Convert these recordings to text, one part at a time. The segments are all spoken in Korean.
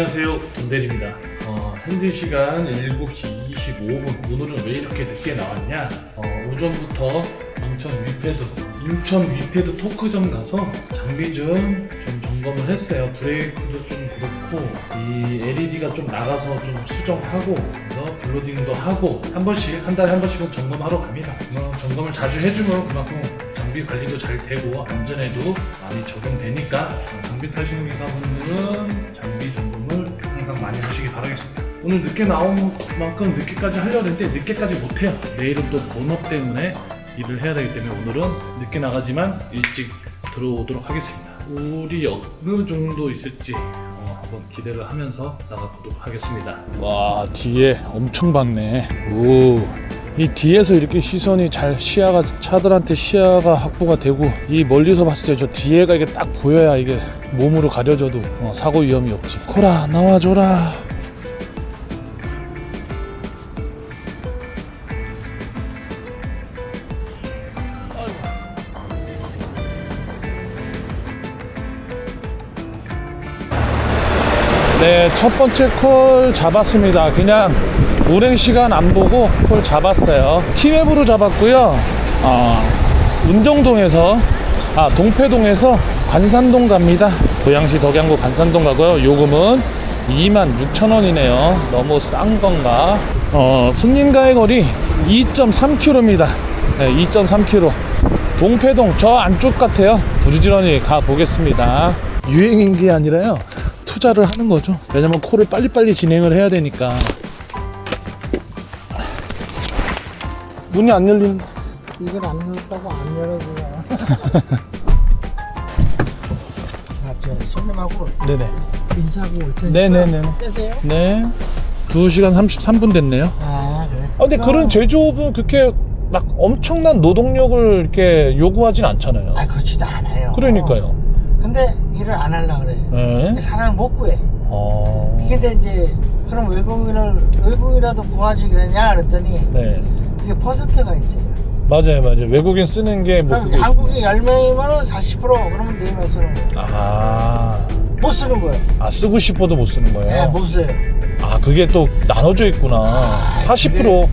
네, 안녕하세요. 돈델입니다. 어, 현재 시간 7시 25분. 오늘은 왜 이렇게 늦게 나왔냐? 어, 오전부터 인천 위패드, 인천 위패드 토크점 가서 장비 좀, 좀 점검을 했어요. 브레이크도 좀 그렇고, 이 LED가 좀 나가서 좀 수정하고, 그래서 블로딩도 하고, 한 번씩, 한 달에 한 번씩은 점검하러 갑니다. 어, 점검을 자주 해주면 그만큼 장비 관리도 잘 되고 안전에도 많이 적용되니까 어, 장비 타시는 기사분들은 장비 항상 많이 하시기 바라겠습니다. 오늘 늦게 나온 만큼 늦게까지 하려고 했는데 늦게까지 못해요. 내일은 또 본업 때문에 일을 해야 되기 때문에 오늘은 늦게 나가지만 일찍 들어오도록 하겠습니다. 우리 어느 정도 있을지 어, 한번 기대를 하면서 나가보도록 하겠습니다. 와 뒤에 엄청 밝네. 오. 이 뒤에서 이렇게 시선이 잘 시야가 차들한테 시야가 확보가 되고 이 멀리서 봤을 때 저 뒤에가 이게 딱 보여야 이게 몸으로 가려져도 어, 사고 위험이 없지. 코라 나와줘라. 네, 첫 번째 콜 잡았습니다. 그냥 운행 시간 안 보고 콜 잡았어요. 티맵으로 잡았고요. 아, 운정동에서 아 동패동에서 관산동 갑니다. 고양시 덕양구 관산동 가고요. 요금은 26,000원이네요. 너무 싼 건가? 어, 손님과의 거리 2.3km입니다. 네, 2.3km. 동패동 저 안쪽 같아요. 부지런히 가 보겠습니다. 유행인 게 아니라요. 투자를 하는 거죠. 왜냐면 콜을 빨리빨리 진행을 해야 되니까. 문이 안 열린. 이걸 안 넣었다고 안 열어줘요. 아, 저 손님하고 네네. 인사하고 올 테니까. 네네네. 빼세요. 네. 2시간 33분 됐네요. 아, 그래. 아, 근데 그런 제조업은 그렇게 막 엄청난 노동력을 이렇게 요구하진 않잖아요. 아, 그렇지도 않아요. 그러니까요. 근데 일을 안 하려고 그래. 네. 사람을 못 구해. 어. 근데 이제 그럼 외국인을 외국이라도 구하지 그랬냐 그랬더니 네. 그게 퍼센트가 있어요. 맞아요, 맞아요. 외국인 쓰는 게뭐 그럼 그게. 한국이 10명이면 40% 그러면 4명 쓰는 거예요. 아. 못 쓰는 거예요. 아, 쓰고 싶어도 못 쓰는 거예요? 네, 못 써요. 아, 그게 또 나눠져 있구나. 아, 40%.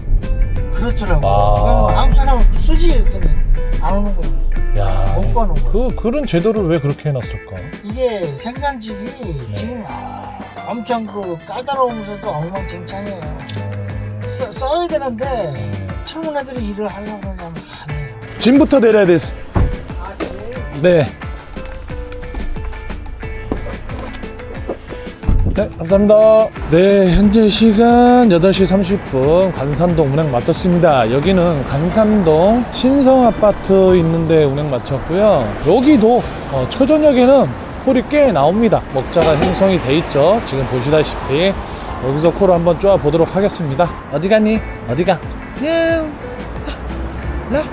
그렇더라고. 아. 그럼 한국 사람은 쓰지 그랬더니 안 오는 거예요. 야. 못 가는 거예요. 그, 그런 제도를 왜 그렇게 해놨을까? 이게 생산직이 네. 지금 아, 엄청 그 까다로우면서도 엉망진창이에요. 써, 써야 되는데 젊은 애들이 일을 하려고 그러냐면 안 해요. 짐부터 내려야 돼. 네. 네, 감사합니다. 네, 현재 시간 8시 30분 관산동 운행 마쳤습니다. 여기는 관산동 신성 아파트 있는데 운행 마쳤고요. 여기도 어, 초저녁에는 콜이 꽤 나옵니다. 먹자가 형성이 돼 있죠. 지금 보시다시피 여기서 콜을 한번 쪼아 보도록 하겠습니다. 어디 가니? 어디 가? 냥. 라.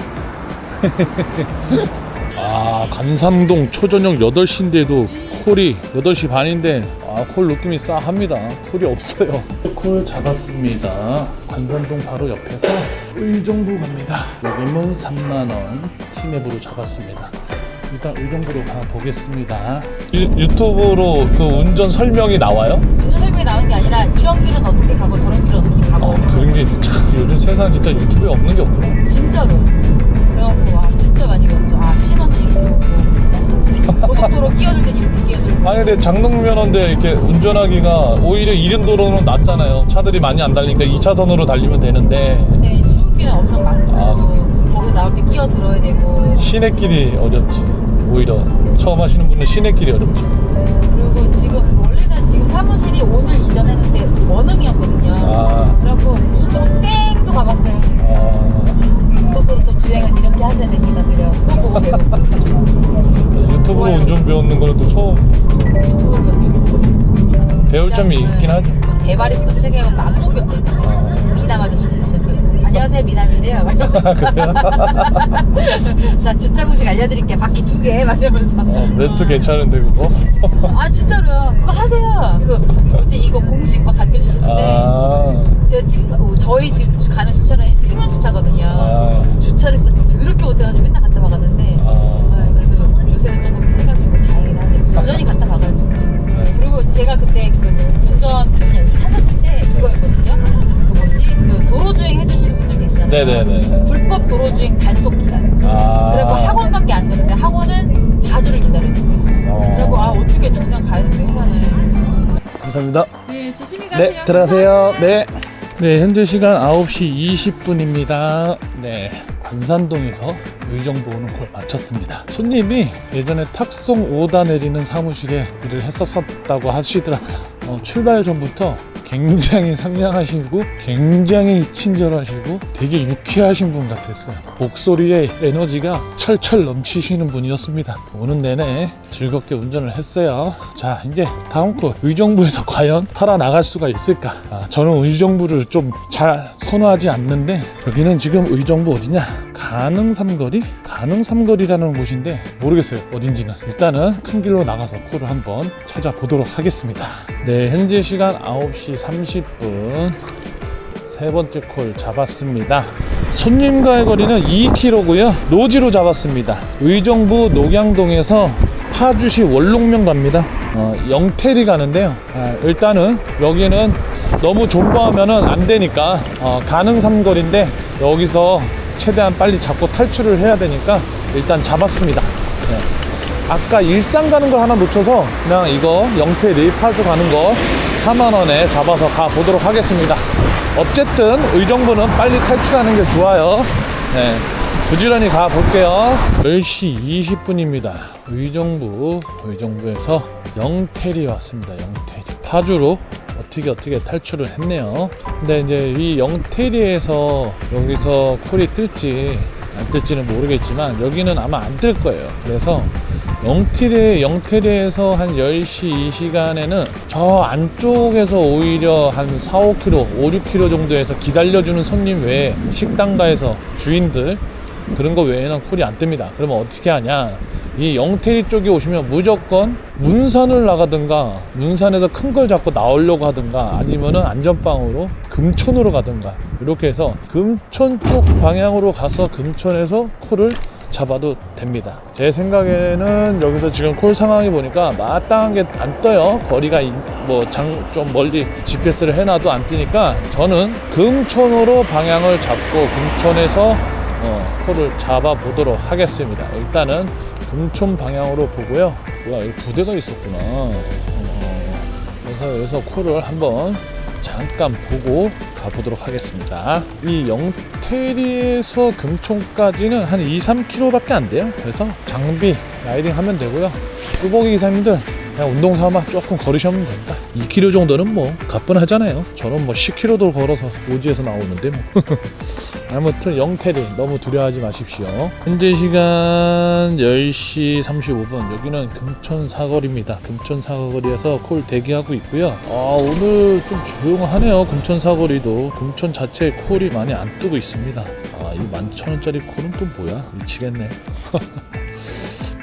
아 관삼동 초저녁 8시인데도 콜이 8시 반인데 아 콜 느낌이 싸합니다 콜이 없어요 콜 잡았습니다 관산동 바로 옆에서 의정부 갑니다 요금은 3만 원 티맵으로 잡았습니다 일단 의정부로 가보겠습니다 유, 유튜브로 그 운전 설명이 나와요? 운전 설명이 나오는 게 아니라 요즘 세상 진짜 유튜브에 없는 게 없구나 진짜로 그래갖고 와 진짜 많이 배웠죠 아 신호는 이렇게 오고 고속도로 끼어들 땐 이렇게 끼어들고 아니 근데 장롱면허인데 이렇게 운전하기가 오히려 이륜 도로는 낫잖아요. 차들이 많이 안 달리니까 2차선으로 달리면 되는데 근데 출근길은 엄청 많고 아. 거기 나올 때 끼어들어야 되고 시내길이 어렵지. 오히려 처음 하시는 분은 시내길이 어렵지. 그리고 지금 원래는 지금 사무실이 오늘 이전했는데 원흥이었거든요 아. 그래갖고 고속도로 쌩도 가봤어요. 아, 고속도로 또 주행은 이렇게 하셔야 됩니다 그래요 보고 배우고 유튜브로 운전 배우는 거는 또 처음. 배우고 배울 점이 있긴 하죠. 대바리부터 시작해갖고 안목이 없다니까 아, 미남 아저씨 부터 시작해요 안녕하세요 미남인데요. 막 이러면서. 자 주차구식 알려드릴게요. 바퀴 두 개 막 이러면서. 어, 멘트 괜찮은데 그거? 아 진짜로요. 그거 하세요. 그 뭐지 이거 공식 막 가르쳐주시는데. 아, 저희 집 가는 주차장이 칠면 주차거든요 아, 주차를 진짜 더럽게 못해가지고 맨날 갔다 박았는데 아. 아, 그래도 요새는 조금 해가지고 다행이긴 한데 여전히 갔다 박아야지 그리고 제가 그때 그 운전 뭐냐 차 샀을 때 그거였거든요. 그 뭐지 그 도로주행 해주시는 분들 계시잖아요. 네네네. 불법 도로주행 단속 기간. 아. 그리고 학원밖에 안 되는데 학원은 4주를 기다려요. 어. 그리고 아 어떻게 당장 가야 되는데 회사는. 감사합니다. 네 조심히 가세요. 네, 들어가세요. 네. 네, 현재 시간 9시 20분입니다. 네, 관산동에서 의정부 오는 콜 마쳤습니다. 손님이 예전에 탁송 오다 내리는 사무실에 일을 했었었다고 하시더라고요. 어, 출발 전부터 굉장히 상냥하시고 굉장히 친절하시고 되게 유쾌하신 분 같았어요. 목소리에 에너지가 철철 넘치시는 분이었습니다. 오는 내내 즐겁게 운전을 했어요. 자, 이제 다음 코 의정부에서 과연 살아나갈 수가 있을까? 아, 저는 의정부를 좀 잘 선호하지 않는데 여기는 지금 의정부 어디냐? 가능 삼거리? 가능 삼거리라는 곳인데 모르겠어요. 어딘지는 일단은 큰 길로 나가서 콜을 한번 찾아보도록 하겠습니다. 네, 현재 시간 9시 30분 세 번째 콜 잡았습니다. 손님과의 거리는 2km고요. 노지로 잡았습니다. 의정부 녹양동에서 파주시 원롱면 갑니다. 어, 영태리 가는데요. 아, 일단은 여기는 너무 존버하면은 안 되니까 어, 가능 삼거리인데 여기서 최대한 빨리 잡고 탈출을 해야 되니까 일단 잡았습니다. 네. 아까 일산 가는 걸 하나 놓쳐서 그냥 이거 영태리 파주 가는 거 4만 원에 잡아서 가 보도록 하겠습니다. 어쨌든 의정부는 빨리 탈출하는 게 좋아요. 네. 부지런히 가 볼게요. 10시 20분입니다. 의정부, 의정부에서 영태리 왔습니다. 영태리. 파주로 어떻게 어떻게 탈출을 했네요. 근데 이제 이 영태리에서 여기서 콜이 뜰지 안 뜰지는 모르겠지만 여기는 아마 안 뜰 거예요. 그래서 영태리, 영태리에서 한 10시 이 시간에는 저 안쪽에서 오히려 한 4, 5km, 5, 6km 정도에서 기다려주는 손님 외에 식당가에서 주인들 그런 거 외에는 콜이 안 뜹니다. 그러면 어떻게 하냐? 이 영태리 쪽에 오시면 무조건 문산을 나가든가 문산에서 큰 걸 잡고 나오려고 하든가 아니면은 안전방으로 금촌으로 가든가 이렇게 해서 금촌 쪽 방향으로 가서 금촌에서 콜을 잡아도 됩니다. 제 생각에는 여기서 지금 콜 상황이 보니까 마땅한 게 안 떠요. 거리가 뭐 장 좀 멀리 GPS를 해놔도 안 뜨니까 저는 금촌으로 방향을 잡고 금촌에서 어, 콜을 잡아 보도록 하겠습니다. 일단은 금촌 방향으로 보고요. 뭐야 여기 부대가 있었구나. 어, 그래서 여기서 콜을 한번 잠깐 보고 가보도록 하겠습니다. 이 영태리에서 금촌까지는 한 2, 3km밖에 안 돼요. 그래서 장비 라이딩 하면 되고요. 뚜벅이 기사님들 그냥 운동 삼아 조금 걸으시면 됩니다. 2km 정도는 뭐 가뿐하잖아요. 저는 뭐 10km도 걸어서 오지에서 나오는데 뭐. 아무튼 영태리 너무 두려워하지 마십시오. 현재 시간 10시 35분 여기는 금천 사거리입니다. 금천 사거리에서 콜 대기하고 있고요. 아 오늘 좀 조용하네요. 금천 사거리도 금천 자체에 콜이 많이 안 뜨고 있습니다. 아이 11,000원짜리 콜은 또 뭐야? 미치겠네.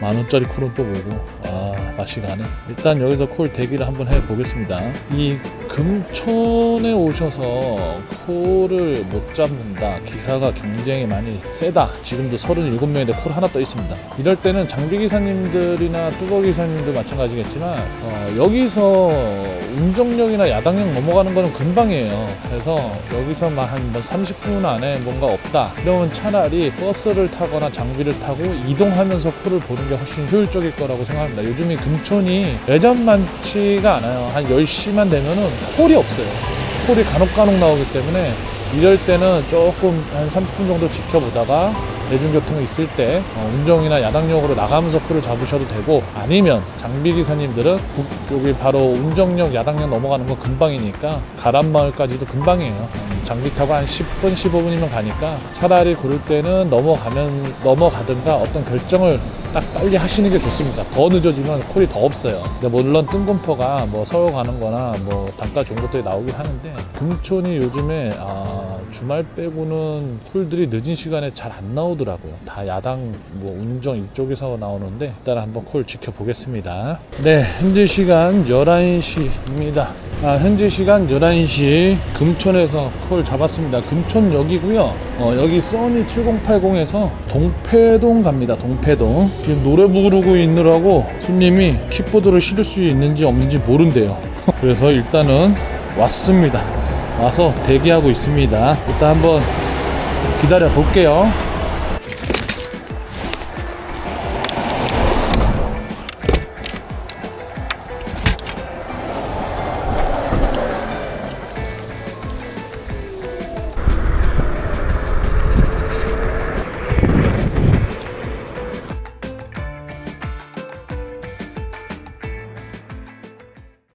만 원짜리 콜은 또 뭐고. 아 맛이 가네. 일단 여기서 콜 대기를 한번 해 보겠습니다. 이 금촌에 오셔서 콜을 못 잡는다. 기사가 굉장히 많이 세다. 지금도 37명인데 콜 하나 떠 있습니다. 이럴 때는 장비 기사님들이나 뚜거 기사님들 마찬가지겠지만 어, 여기서 운정력이나 야당력 넘어가는 거는 금방이에요. 그래서 여기서만 한 30분 안에 뭔가 없다. 이러면 차라리 버스를 타거나 장비를 타고 이동하면서 콜을 보는 게 훨씬 효율적일 거라고 생각합니다. 요즘이 금촌이 예전 많지가 않아요. 한 10시만 되면은 콜이 없어요. 콜이 간혹간혹 나오기 때문에 이럴 때는 조금 한 30분 정도 지켜보다가 대중교통이 있을 때 어, 운정이나 야당역으로 나가면서 콜을 잡으셔도 되고 아니면 장비 기사님들은 국- 여기 바로 운정역 야당역 넘어가는 건 금방이니까 가란마을까지도 금방이에요. 음, 장비 타고 한 10분 15분이면 가니까 차라리 그럴 때는 넘어가면 넘어가든가 어떤 결정을 딱 빨리 하시는 게 좋습니다. 더 늦어지면 콜이 더 없어요. 근데 물론 뜬금포가 뭐 서울 가는 거나 뭐 단가 것들이 나오긴 하는데 금촌이 요즘에 아, 주말 빼고는 콜들이 늦은 시간에 잘 안 나오더라고요. 다 야당 뭐 운정 이쪽에서 나오는데 일단 한번 콜 지켜보겠습니다. 네, 현재 시간 11시입니다. 아, 현재 시간 11시 금천에서 콜 잡았습니다. 금천역이고요. 어, 여기 써니 7080에서 동패동 갑니다. 동패동. 지금 노래 부르고 있느라고 손님이 킥보드를 실을 수 있는지 없는지 모른대요. 그래서 일단은 왔습니다. 와서 대기하고 있습니다. 일단 한번 기다려 볼게요.